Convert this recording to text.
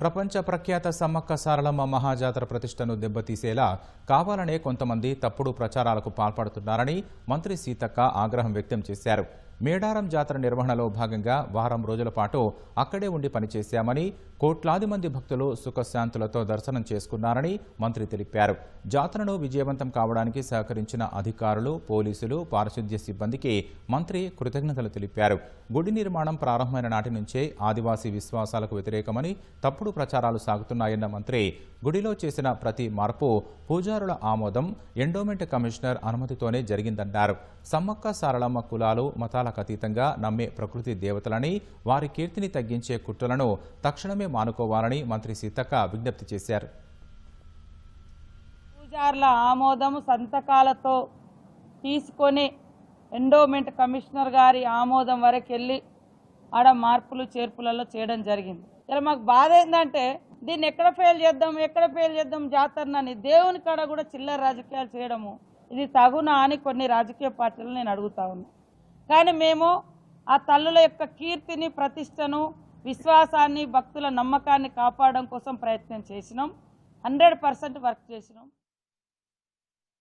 ప్రపంచ ప్రఖ్యాత సమ్మక్క సారలమ్మ మహాజాతర ప్రతిష్టను దెబ్బతీసేలా కావాలనే కొంతమంది తప్పుడు ప్రచారాలకు పాల్పడుతున్నారని మంత్రి సీతక్క ఆగ్రహం వ్యక్తం చేశారు. మేడారం జాతర నిర్వహణలో భాగంగా వారం రోజుల పాటు అక్కడే ఉండి పనిచేశామని కోట్లాది మంది భక్తులు సుఖశాంతులతో దర్శనం చేసుకున్నారని మంత్రి తెలిపారు. జాతరను విజయవంతం కావడానికి సహకరించిన అధికారులు పోలీసులు పారిశుద్ధ్య సిబ్బందికి మంత్రి కృతజ్ఞతలు తెలిపారు. గుడి నిర్మాణం ప్రారంభమైన నాటి నుంచే ఆదివాసీ విశ్వాసాలకు వ్యతిరేకమని తప్పుడు ప్రచారాలు సాగుతున్నాయన్న మంత్రి గుడిలో చేసిన ప్రతి మార్పు పూజారుల ఆమోదం ఎండోమెంట్ కమిషనర్ అనుమతితోనే జరిగిందన్నారు. సమ్మక్క సారళమ్మ కులాలు మతాల మతాలకు అతీతంగా నమ్మే ప్రకృతి దేవతలని వారి కీర్తిని తగ్గించే కుట్రలను తక్షణమే మానుకోవాలని మంత్రి సీతక్క విజ్ఞప్తి చేశారు. పూజార్ల ఆమోదం సంతకాలతో తీసుకొని ఎండోమెంట్ కమిషనర్ గారి ఆమోదం వరకు వెళ్ళి ఆడ మార్పులు చేర్పులలో చేయడం జరిగింది. ఇలా మాకు బాధ ఏంటంటే దీన్ని ఎక్కడ ఫెయిల్ చేద్దాం ఎక్కడ ఫెయిల్ చేద్దాం జాతరనని దేవుని కాడ కూడా చిల్లర రాజకీయాలు చేయడము. ఇది తగునా అని కొన్ని రాజకీయ పార్టీలు నేను అడుగుతా ఉన్నా. కానీ మేము ఆ తల్లుల యొక్క కీర్తిని ప్రతిష్టను విశ్వాసాన్ని భక్తుల నమ్మకాన్ని కాపాడడం కోసం ప్రయత్నం చేసినాం. హండ్రెడ్ పర్సెంట్ వర్క్ చేసినాం.